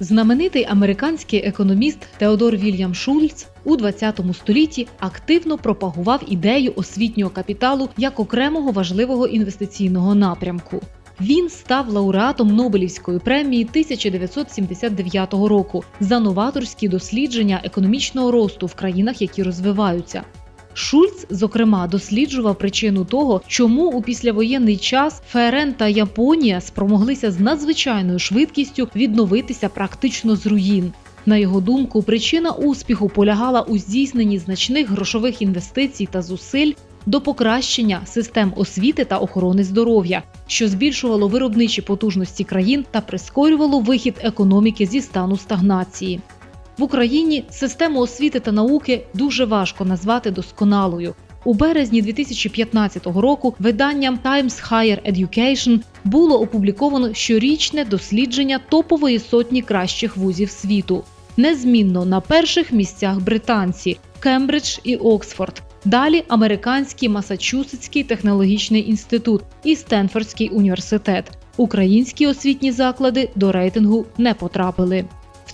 Знаменитий американський економіст Теодор Вільям Шульц у 20 столітті активно пропагував ідею освітнього капіталу як окремого важливого інвестиційного напрямку. Він став лауреатом Нобелівської премії 1979 року за новаторські дослідження економічного росту в країнах, які розвиваються. Шульц, зокрема, досліджував причину того, чому у післявоєнний час ФРН та Японія спромоглися з надзвичайною швидкістю відновитися практично з руїн. На його думку, причина успіху полягала у здійсненні значних грошових інвестицій та зусиль до покращення систем освіти та охорони здоров'я, що збільшувало виробничі потужності країн та прискорювало вихід економіки зі стану стагнації. В Україні систему освіти та науки дуже важко назвати досконалою. У березні 2015 року виданням Times Higher Education було опубліковано щорічне дослідження топової сотні кращих вузів світу. Незмінно на перших місцях британці Кембридж і Оксфорд. Далі американський Масачусетський технологічний інститут і Стенфордський університет. Українські освітні заклади до рейтингу не потрапили.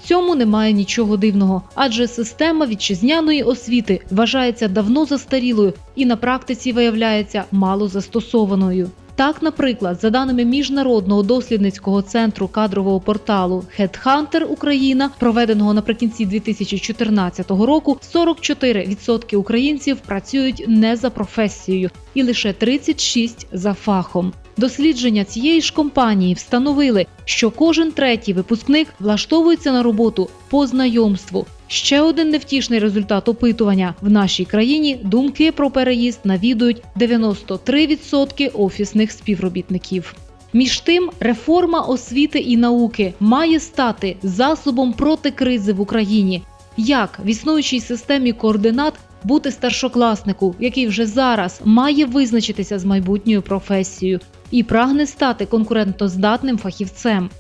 Цьому немає нічого дивного, адже система вітчизняної освіти вважається давно застарілою і на практиці виявляється мало застосованою. Так, наприклад, за даними міжнародного дослідницького центру кадрового порталу Headhunter Україна, проведеного наприкінці 2014 року, 44% українців працюють не за професією і лише 36% за фахом. Дослідження цієї ж компанії встановили, що кожен третій випускник влаштовується на роботу по знайомству. Ще один невтішний результат опитування в нашій країні думки про переїзд навідують 93% офісних співробітників. Між тим, реформа освіти і науки має стати засобом проти кризи в Україні. Як в існуючій системі координат бути старшокласнику, який вже зараз має визначитися з майбутньою професією і прагне стати конкурентоздатним фахівцем?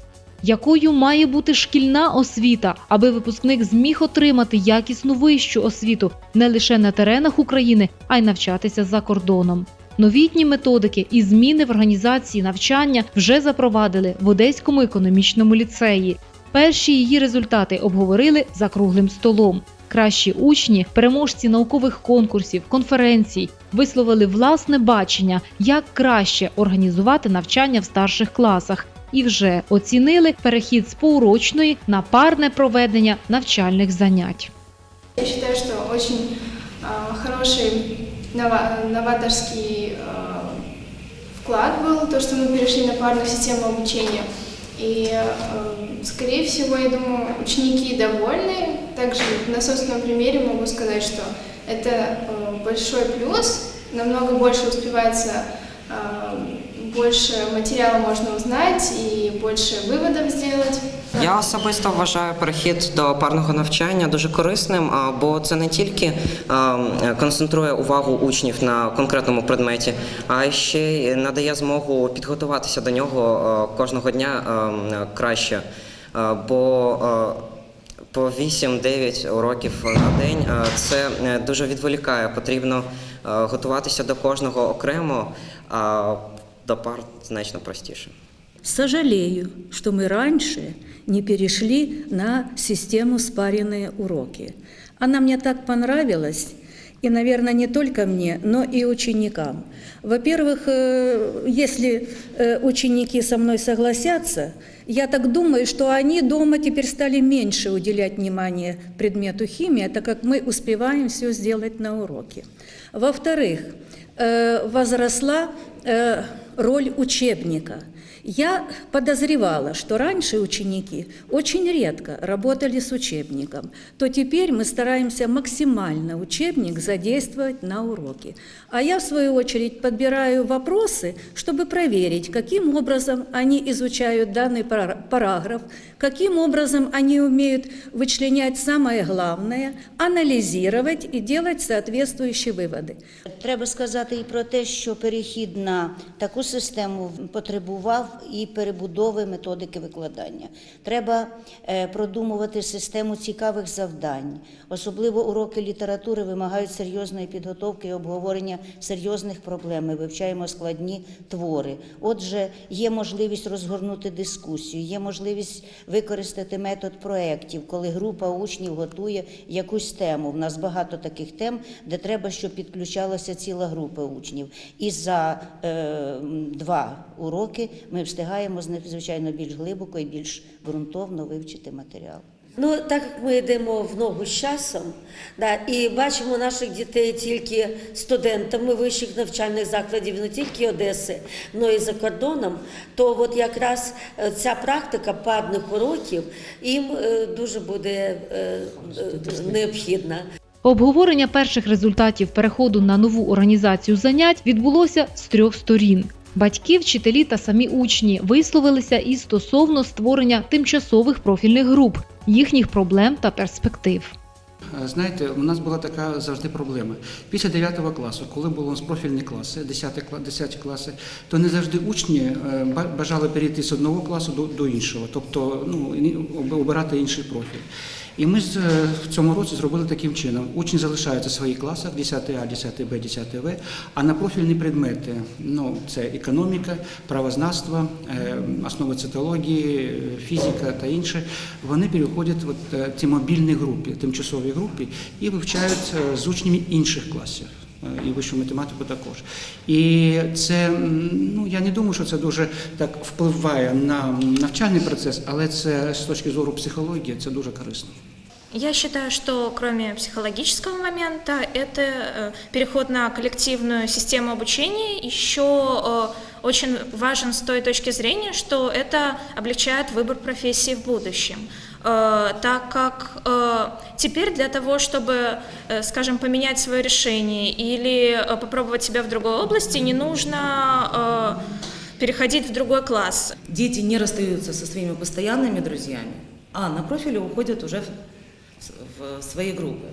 Якою має бути шкільна освіта, аби випускник зміг отримати якісну вищу освіту не лише на теренах України, а й навчатися за кордоном? Новітні методики і зміни в організації навчання вже запровадили в Одеському економічному ліцеї. Перші її результати обговорили за круглим столом. Кращі учні, переможці наукових конкурсів, конференцій висловили власне бачення, як краще організувати навчання в старших класах, і вже оцінили перехід з поурочної на парне проведення навчальних занять. Я считаю, что очень э, хороший нова- новаторский э, вклад был, то, что мы перешли на парную систему обучения. И, э, скорее всего, я думаю, ученики довольны. Также на собственном примере могу сказать, что это э, большой плюс, намного больше успевается, э, больше материала можно узнать и больше выводов сделать. Я особисто вважаю перехід до парного навчання дуже корисним, бо це не тільки концентрує увагу учнів на конкретному предметі, а ще й надає змогу підготуватися до нього кожного дня краще. Бо по 8-9 уроків на день це е, дуже відволікає. Потрібно готуватися до кожного окремо, а до пар значно простіше. Сожалею, что мы раньше не перешли на систему спаренные уроки. Она мне так понравилась, и, наверное, не только мне, но и ученикам. Во-первых, э, если э, ученики со мной согласятся, я так думаю, что они дома теперь стали меньше уделять внимание предмету химии, так как мы успеваем все сделать на уроке. Во-вторых, э, возросла роль учебника. Я подозревала, что раньше ученики очень редко работали с учебником, то теперь мы стараемся максимально учебник задействовать на уроке. А я, в свою очередь, подбираю вопросы, чтобы проверить, каким образом они изучают данный пара- параграф, каким образом они умеют вычленять самое главное, анализировать и делать соответствующие выводы. Треба сказати і про те, що перехід на таку систему потребував і перебудови методики викладання. Треба е, продумувати систему цікавих завдань. Особливо уроки літератури вимагають серйозної підготовки і обговорення серйозних проблем. Ми вивчаємо складні твори. Отже, є можливість розгорнути дискусію, є можливість використати метод проєктів, коли група учнів готує якусь тему. В нас багато таких тем, де треба, щоб підключалася ціла група учнів. І за е, два уроки ми встигаємо звичайно, більш глибоко і більш ґрунтовно вивчити матеріал. Ну, так як ми йдемо в ногу з часом, да, і бачимо наших дітей тільки студентами вищих навчальних закладів, не тільки Одеси, але і за кордоном, то от якраз е, ця практика парних уроків їм е, дуже буде е, необхідна. Обговорення перших результатів переходу на нову організацію занять відбулося з трьох сторін. Батьки, вчителі та самі учні висловилися і стосовно створення тимчасових профільних груп, їхніх проблем та перспектив. Е, Знаєте, у нас була така завжди проблема. Після 9 класу, коли були у профільні класи, 10, кла- 10 класи, то не завжди учні е, бажали перейти з одного класу до, іншого, тобто ну, обирати інший профіль. І ми е, в цьому році зробили таким чином. Учні залишаються в своїх класах 10А, 10Б, 10В, а на профільні предмети ну, це економіка, правознавство, е, основи цитології, фізика та інше, вони переходять в е, ці мобільні групи, тимчасові групи і вивчають з учнями інших класів. І вищу математику також. І це, ну я не думаю, що це дуже так впливає на навчальний процес, але це з точки зору психології це дуже корисно. Я считаю, что кроме психологического момента, это э, переход на коллективную систему обучения еще э, очень важен с той точки зрения, что это облегчает выбор профессии в будущем. Э, Так как э, теперь для того, чтобы, э, скажем, поменять свое решение или э, попробовать себя в другой области, не нужно э, переходить в другой класс. Дети не расстаются со своими постоянными друзьями, а на профиле уходят уже в, в свои группы.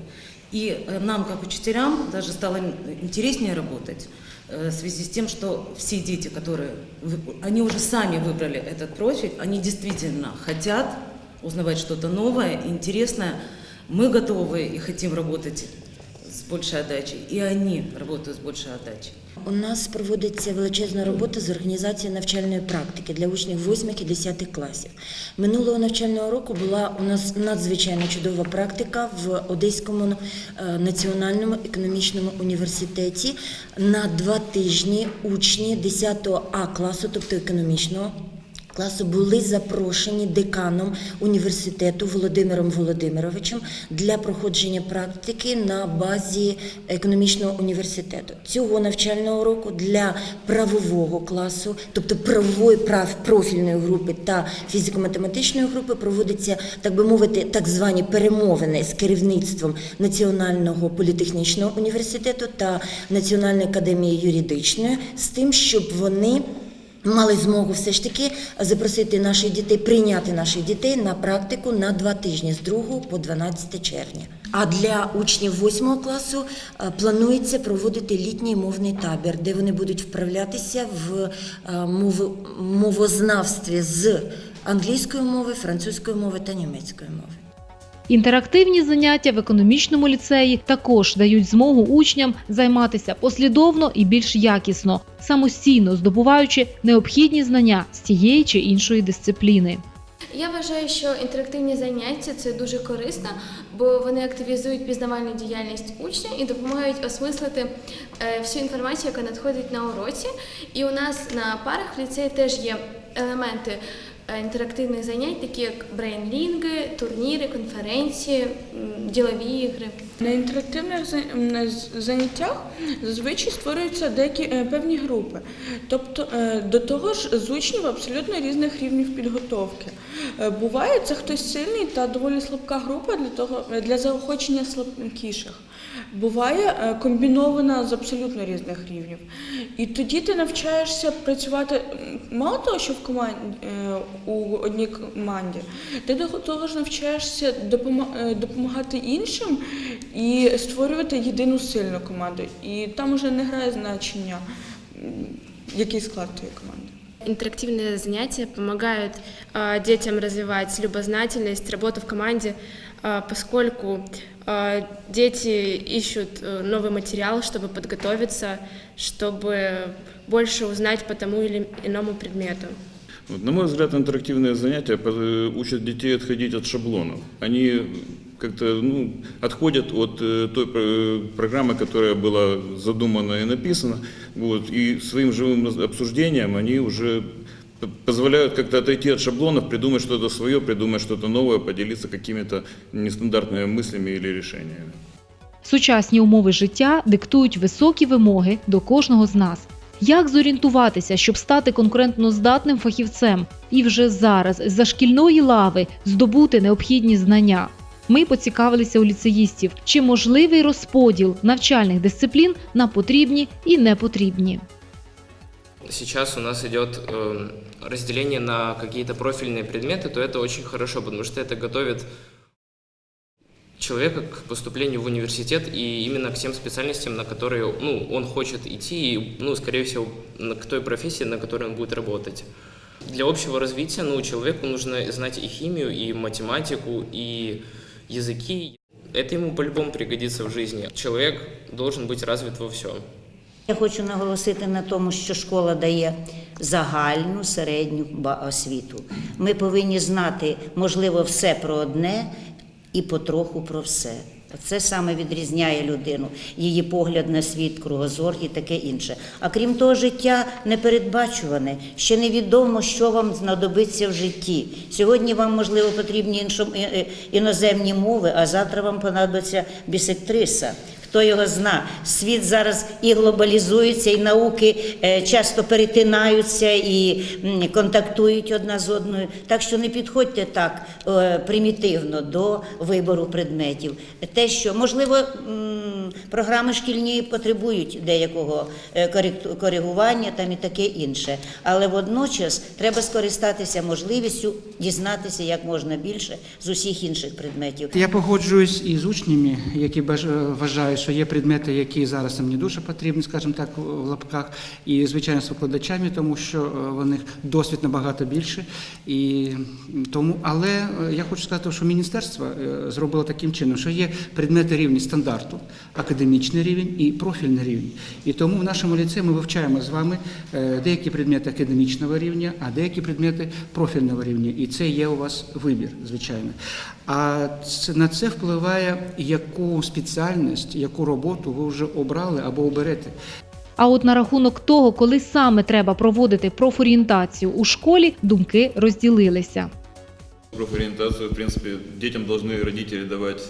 И э, нам, как учителям, даже стало интереснее работать э, в связи с тем, что все дети, которые, вы- они уже сами выбрали этот профиль, они действительно хотят узнавать что-то новое, интересное. Мы готовы и хотим работать с большей отдачей, и они работают с большей отдачей. У нас проводиться величезна робота з організації навчальної практики для учнів 8 і 10 класів. Минулого навчального року була у нас надзвичайно чудова практика в Одеському е, національному економічному університеті. На два тижні учні 10 А класу, тобто економічного класу були запрошені деканом університету Володимиром Володимировичем для проходження практики на базі економічного університету. Цього навчального року для правового класу, тобто правової прав профільної групи та фізико-математичної групи, проводиться, так би мовити, так звані перемовини з керівництвом Національного політехнічного університету та Національної академії юридичної з тим, щоб вони мали змогу все ж таки запросити наших дітей, прийняти наших дітей на практику на два тижні з 2 по 12 червня. А для учнів 8 класу е, планується проводити літній мовний табір, де вони будуть вправлятися в е, мовознавстві з англійської мови, французької мови та німецької мови. Інтерактивні заняття в економічному ліцеї також дають змогу учням займатися послідовно і більш якісно, самостійно здобуваючи необхідні знання з тієї чи іншої дисципліни. Я вважаю, що інтерактивні заняття це дуже корисно, бо вони активізують пізнавальну діяльність учня і допомагають осмислити е, всю інформацію, яка надходить на уроці. І у нас на парах в ліцеї теж є елементи е, інтерактивних занять, такі як брейнрінги, турніри, конференції, ділові ігри. На інтерактивних заняттях зазвичай створюються деякі е, певні групи. Тобто е, до того ж з учнів абсолютно різних рівнів підготовки. Буває, це хтось сильний та доволі слабка група для того для заохочення слабкіших. Буває комбінована з абсолютно різних рівнів. І тоді ти навчаєшся працювати мало того, що в команді у одній команді, ти до того ж навчаєшся допома- е, допомагати іншим і створювати єдину сильну команду. І там уже не грає значення, м, який склад тієї команди. интерактивные занятия помогают э, детям развивать любознательность, работу в команде, э, поскольку э, дети ищут э, новый материал, чтобы подготовиться, чтобы больше узнать по тому или иному предмету. Вот, на мой взгляд, интерактивные занятия по- учат детей отходить от шаблонов. Они как-то ну, отходят от э, той про- программы, которая была задумана и написана, вот, и своим живым обсуждением они уже п- позволяют как-то отойти от шаблонов, придумать что-то свое, придумать что-то новое, поделиться какими-то нестандартными мыслями или решениями. Сучасні умови життя диктують високі вимоги до кожного з нас. Як зорієнтуватися, щоб стати конкурентноздатним фахівцем і вже зараз за шкільної лави здобути необхідні знання? Ми поцікавилися у ліцеїстів, чи можливий розподіл навчальних дисциплін на потрібні і непотрібні. сейчас у нас идет эм, разделение на какие-то профильные предметы, то это очень хорошо, потому что это готовит человека к поступлению в университет и именно к тем специальностям, на которые ну, он хочет идти, и, ну, скорее всего, на- к той профессии, на которой он будет работать. Для общего развития ну, человеку нужно знать и химию, и математику, и языки. Это ему по-любому пригодится в жизни. Человек должен быть развит во всем. Я хочу наголосити на тому, що школа дає загальну середню ба- освіту. Ми повинні знати, можливо, все про одне і потроху про все. Це саме відрізняє людину, її погляд на світ, кругозор і таке інше. А крім того, життя непередбачуване, ще невідомо, що вам знадобиться в житті. Сьогодні вам, можливо, потрібні іншо- е- е- іноземні мови, а завтра вам понадобиться бісектриса. Хто його зна? Світ зараз і глобалізується, і науки е, часто перетинаються і контактують одна з одною. Так що не підходьте так е, примітивно до вибору предметів. Те, що можливо програми шкільні потребують деякого е, коригування там і таке інше, але водночас треба скористатися можливістю дізнатися як можна більше з усіх інших предметів. Я погоджуюсь із учнями, які вважають, що є предмети, які зараз їм не дуже потрібні, скажімо так, в лапках, і звичайно з викладачами, тому що е, в них досвід набагато більше. І тому, але е, я хочу сказати, що міністерство е, зробило таким чином, що є предмети рівні стандарту, академічний рівень і профільний рівень. І тому в нашому ліцеї ми вивчаємо з вами деякі предмети академічного рівня, а деякі предмети профільного рівня. І це є у вас вибір, звичайно. А це, на це впливає, яку спеціальність, яку роботу ви вже обрали або оберете. А от на рахунок того, коли саме треба проводити профорієнтацію у школі, думки розділилися. Профорієнтацію, в принципі, дітям повинні батьки давать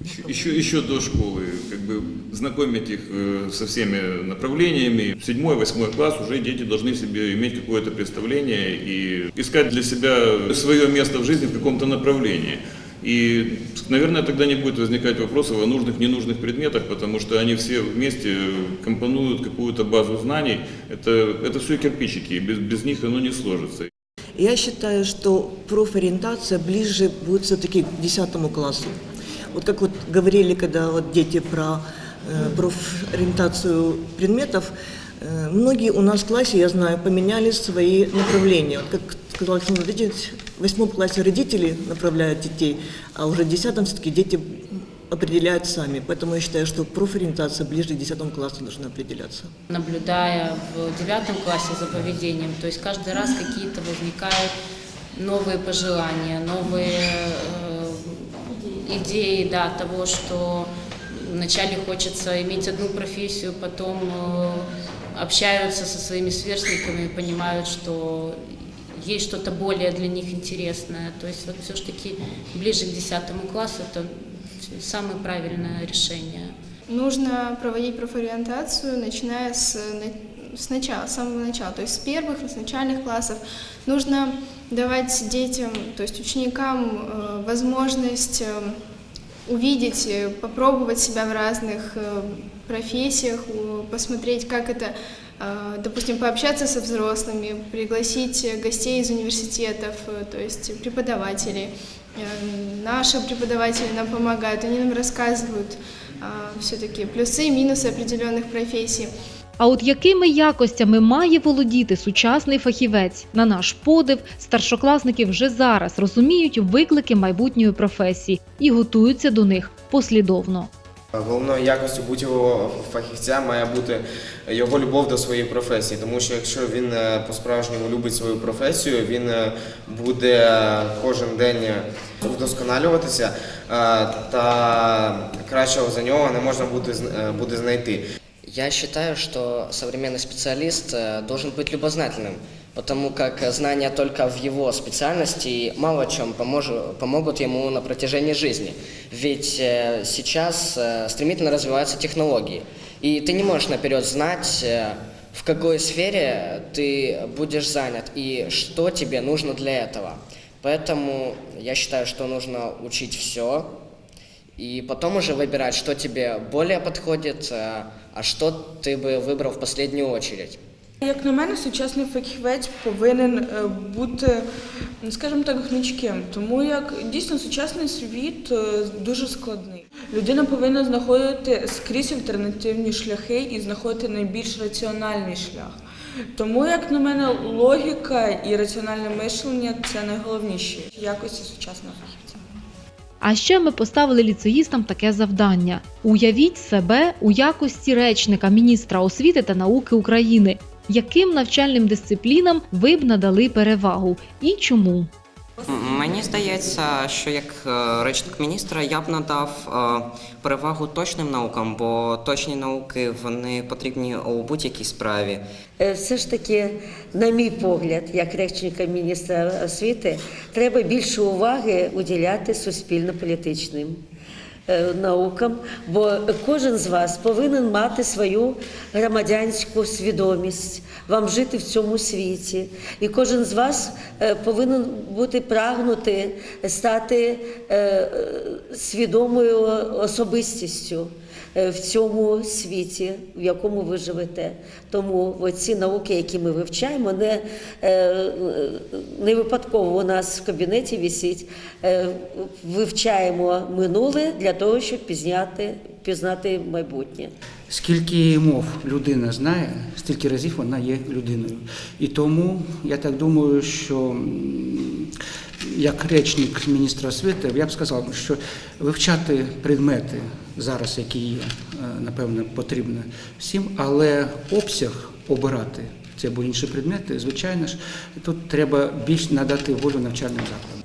еще, еще, еще до школы, как бы знакомить их э, со всеми направлениями. Седьмой, восьмой класс уже дети должны себе иметь какое-то представление и искать для себя свое место в жизни в каком-то направлении. И, наверное, тогда не будет возникать вопросов о нужных, ненужных предметах, потому что они все вместе компонуют какую-то базу знаний. Это, это все кирпичики, и без, без них оно не сложится. Я считаю, что профориентация ближе будет все-таки к 10 классу. Вот как вот говорили, когда вот дети про э, профориентацию предметов, э, многие у нас в классе, я знаю, поменяли свои направления. Вот как сказал Александр Владимирович, в восьмом классе родители направляют детей, а уже в десятом все-таки дети определяют сами. Поэтому я считаю, что профориентация ближе к 10 классу должна определяться. наблюдая в девятом классе за поведением. То есть каждый раз какие-то возникают новые пожелания, новые э, идеи да, того, что вначале хочется иметь одну профессию, потом э, общаются со своими сверстниками и понимают, что есть что-то более для них интересное. То есть вот все-таки ближе к 10 классу это самое правильное решение. Нужно проводить профориентацию, начиная с, на- с самого начала, то есть с первых, с начальных классов. Нужно давать детям, то есть ученикам э, возможность э, увидеть, э, попробовать себя в разных профессиях, посмотреть, как это, допустим, пообщаться со взрослыми, пригласить гостей из университетов, то есть преподавателей. Наши преподаватели нам помогают, они нам рассказывают все-таки плюсы и минусы определенных профессий. А от якими якостями має володіти сучасний фахівець? На наш подив, старшокласники вже зараз розуміють виклики майбутньої професії і готуються до них послідовно. Головною якостю будь-якого фахівця має бути його любов до своєї професії, тому що якщо він е, по-справжньому любить свою професію, він е, буде кожен день вдосконалюватися, е, та кращого за нього не можна буде, зн- буде знайти. Я считаю, что современный специалист э, должен быть любознательным, потому как знания только в его специальности мало чем помож- помогут ему на протяжении жизни. Ведь э, сейчас э, стремительно развиваются технологии, и ты не можешь наперед знать, в какой сфере ты будешь занят и что тебе нужно для этого. Поэтому я считаю, что нужно учить все, и потом уже выбирать, что тебе более подходит, э, а что ты бы выбрал в последнюю очередь. Як на мене, сучасний фахівець повинен е, бути, ну, скажімо так, гнучким, тому як дійсно сучасний світ е, дуже складний. Людина повинна знаходити скрізь альтернативні шляхи і знаходити найбільш раціональний шлях. Тому, як на мене, логіка і раціональне мишлення це найголовніші якості сучасного фахівця. А ще ми поставили ліцеїстам таке завдання: уявіть себе у якості речника міністра освіти та науки України. Яким навчальним дисциплінам ви б надали перевагу і чому? Мені здається, що як е, речник міністра я б надав е, перевагу точним наукам, бо точні науки вони потрібні у будь-якій справі. Е, Все ж таки, на мій погляд, як речника міністра освіти, треба більше уваги уділяти суспільно-політичним наукам, бо кожен з вас повинен мати свою громадянську свідомість, вам жити в цьому світі. І кожен з вас е, повинен бути прагнути стати е, е, свідомою особистістю е, в цьому світі, в якому ви живете. Тому ці науки, які ми вивчаємо, не, е, не випадково у нас в кабінеті висить. Е, Вивчаємо минуле для того, щоб пізняти, пізнати майбутнє. Скільки мов людина знає, стільки разів вона є людиною. І тому я так думаю, що як речник міністра освіти, я б сказав, що вивчати предмети зараз, які є, е, напевно, потрібно всім, але обсяг обирати ці або інші предмети, звичайно ж, тут треба більш надати волю навчальним закладам.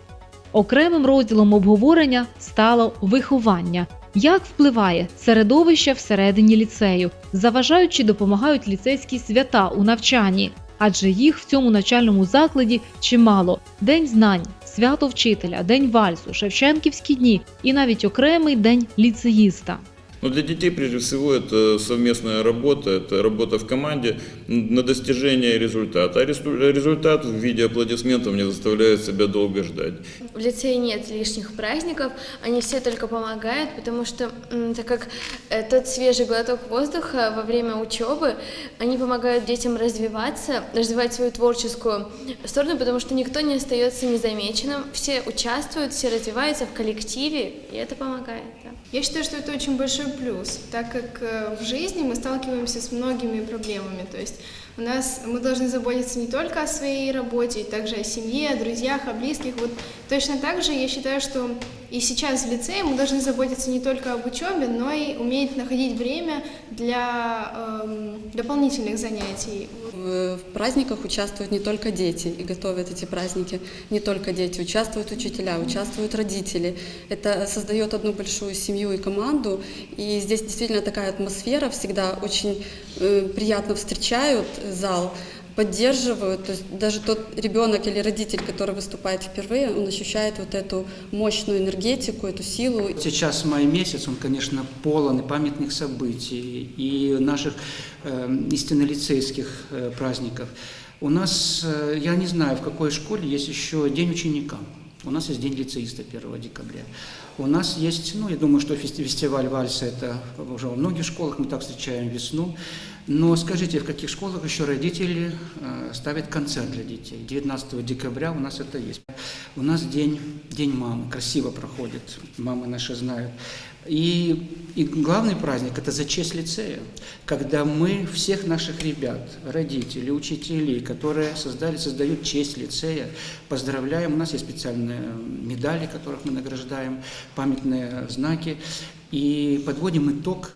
Окремим розділом обговорення стало виховання. Як впливає середовище всередині ліцею, заважають чи допомагають ліцейські свята у навчанні, адже їх в цьому навчальному закладі чимало: День знань, свято вчителя, День вальсу, Шевченківські дні і навіть окремий день ліцеїста. Но для детей, прежде всего, это совместная работа, это работа в команде на достижение результата. А результат в виде аплодисментов не заставляет себя долго ждать. В лицее нет лишних праздников, они все только помогают, потому что, так как э, тот свежий глоток воздуха во время учебы, они помогают детям развиваться, развивать свою творческую сторону, потому что никто не остается незамеченным, все участвуют, все развиваются в коллективе, и это помогает. Да. Я считаю, что это очень большой плюс, так как э, в жизни мы сталкиваемся с многими проблемами. То есть у нас мы должны заботиться не только о своей работе, также о семье, о друзьях, о близких. Вот точно так же я считаю, что и сейчас в лицее мы должны заботиться не только об учебе, но и уметь находить время для эм, дополнительных занятий. В праздниках участвуют не только дети и готовят эти праздники, не только дети, участвуют учителя, участвуют родители. Это создает одну большую семью и команду, и здесь действительно такая атмосфера, всегда очень э, приятно встречают зал, поддерживают. То есть даже тот ребенок или родитель, который выступает впервые, он ощущает вот эту мощную энергетику, эту силу. Сейчас май месяц, он, конечно, полон и памятных событий, и наших э, истинно лицейских э, праздников. У нас, э, я не знаю, в какой школе есть еще День ученика. У нас есть День лицеиста 1 декабря. У нас есть, ну, я думаю, что фести- фестиваль вальса, это уже во многих школах, мы так встречаем весну. Но скажите, в каких школах еще родители э, ставят концерт для детей? 19 декабря у нас это есть. У нас день, день мамы, красиво проходит, мамы наши знают. И, и главный праздник – это за честь лицея, когда мы всех наших ребят, родителей, учителей, которые создали, создают честь лицея, поздравляем. У нас есть специальные медали, которых мы награждаем, памятные знаки, и подводим итог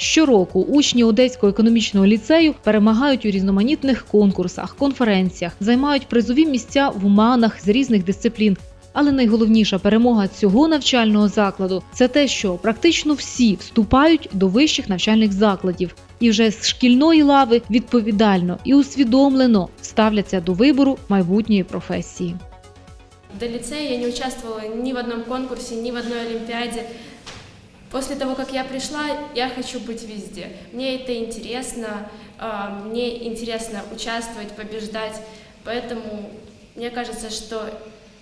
Щороку учні Одеського економічного ліцею перемагають у різноманітних конкурсах, конференціях, займають призові місця в уманах з різних дисциплін. Але найголовніша перемога цього навчального закладу це те, що практично всі вступають до вищих навчальних закладів і вже з шкільної лави відповідально і усвідомлено ставляться до вибору майбутньої професії. До лицея я не участвовала ни в одном конкурсе, ни в одной олимпиаде. После того, как я пришла, я хочу быть везде. Мне это интересно, а, мне интересно участвовать, побеждать. Поэтому мне кажется, что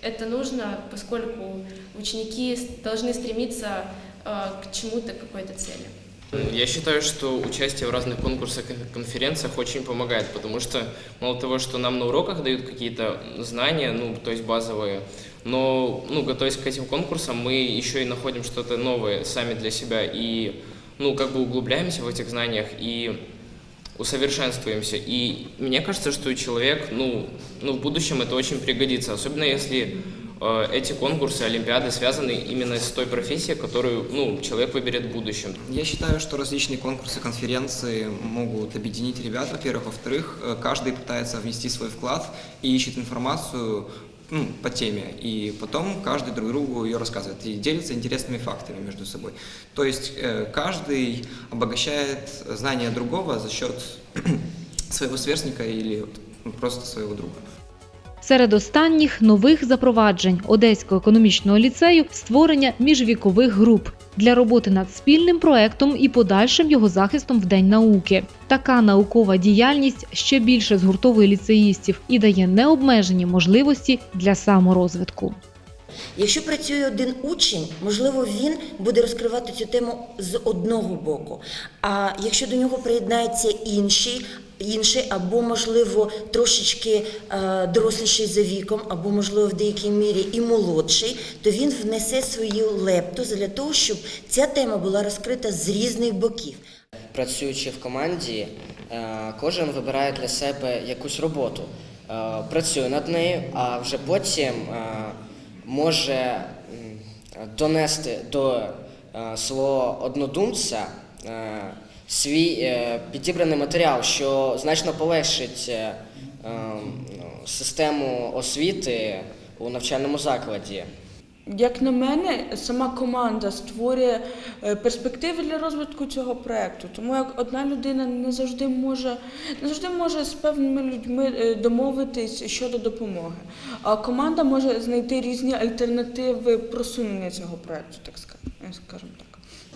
это нужно, поскольку ученики должны стремиться а, к чему-то, к какой-то цели. Я считаю, что участие в разных конкурсах и конференциях очень помогает, потому что мало того, что нам на уроках дают какие-то знания, ну, то есть базовые, но, ну, готовясь к этим конкурсам, мы еще и находим что-то новое сами для себя и, ну, как бы углубляемся в этих знаниях и усовершенствуемся. И мне кажется, что человек, ну, ну, в будущем это очень пригодится, особенно если э, эти конкурсы, олимпиады связаны именно с той профессией, которую, ну, человек выберет в будущем. Я считаю, что различные конкурсы, конференции могут объединить ребят, во-первых. Во-вторых, э, каждый пытается внести свой вклад и ищет информацию ну, по теме. И потом каждый друг другу ее рассказывает и делится интересными фактами между собой. То есть э, каждый обогащает знания другого за счет своего сверстника или вот просто своего друга. Серед останніх нових запроваджень Одеського економічного ліцею створення міжвікових груп для роботи над спільним проектом і подальшим його захистом в День науки. Така наукова діяльність ще більше згуртовує ліцеїстів і дає необмежені можливості для саморозвитку. Якщо працює один учень, можливо, він буде розкривати цю тему з одного боку. А якщо до нього приєднається інший, інший або, можливо, трошечки е, доросліший за віком, або, можливо, в деякій мірі і молодший, то він внесе свою лепту для того, щоб ця тема була розкрита з різних боків. Працюючи в команді, е, кожен вибирає для себе якусь роботу, е, працює над нею, а вже потім може донести до свого однодумця свій е, підібраний матеріал, що значно полегшить е, е, систему освіти у навчальному закладі. Як на мене, сама команда створює перспективи для розвитку цього проекту. Тому як одна людина не завжди може не завжди може з певними людьми домовитись щодо допомоги. А команда може знайти різні альтернативи просунення цього проекту, так ска- скажемо так.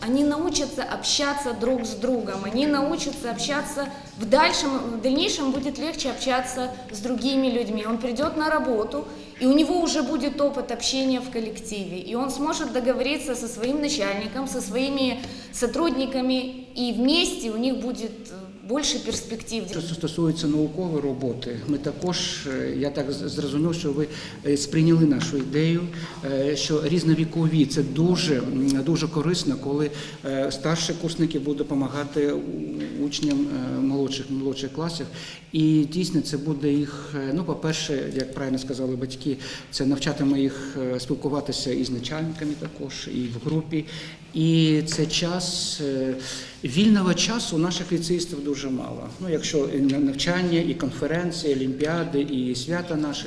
Они научатся общаться друг с другом, они научатся общаться в, дальшем, в дальнейшем будет легче общаться с другими людьми. Он придет на работу, и у него уже будет опыт общения в коллективе, и он сможет договориться со своим начальником, со своими сотрудниками, и вместе у них будет больше перспектив. Що стосується наукової роботи, ми також, е, я так зрозумів, що ви е, сприйняли нашу ідею, е, що різновікові це дуже, дуже корисно, коли старші курсники будуть допомагати учням молодших, молодших класів. І дійсно це буде їх, ну, по-перше, як правильно сказали батьки, це навчатиме їх спілкуватися із начальниками також, і в групі. І це час вільного часу у наших ліцеїстів дуже мало. Ну, якщо і на- навчання, і конференції, і олімпіади, і свята наші.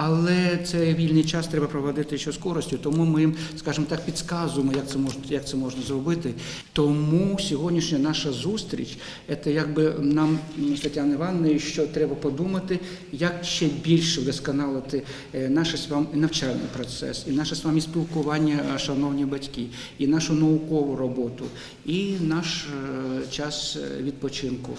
Але цей вільний час треба проводити ще з користю, тому ми їм, скажімо так, підказуємо, як це можна, як це можна зробити. Тому сьогоднішня наша зустріч це якби нам Тетяною Івановною, що треба подумати, як ще більше вдосконалити е, наш з вами навчальний процес, і наше з вами спілкування, е, шановні батьки, і нашу наукову роботу, і наш е, час відпочинку.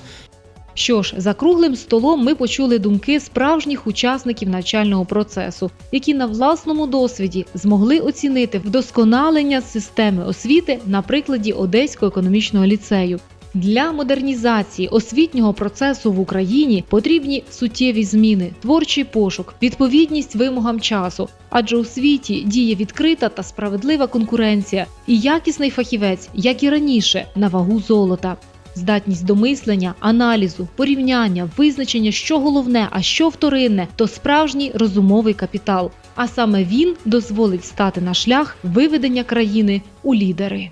Що ж, за круглим столом ми почули думки справжніх учасників навчального процесу, які на власному досвіді змогли оцінити вдосконалення системи освіти на прикладі Одеського економічного ліцею. Для модернізації освітнього процесу в Україні потрібні суттєві зміни, творчий пошук, відповідність вимогам часу. Адже у світі діє відкрита та справедлива конкуренція, і якісний фахівець, як і раніше, на вагу золота. Здатність до мислення, аналізу, порівняння, визначення, що головне, а що вторинне, то справжній розумовий капітал. А саме він дозволить стати на шлях виведення країни у лідери.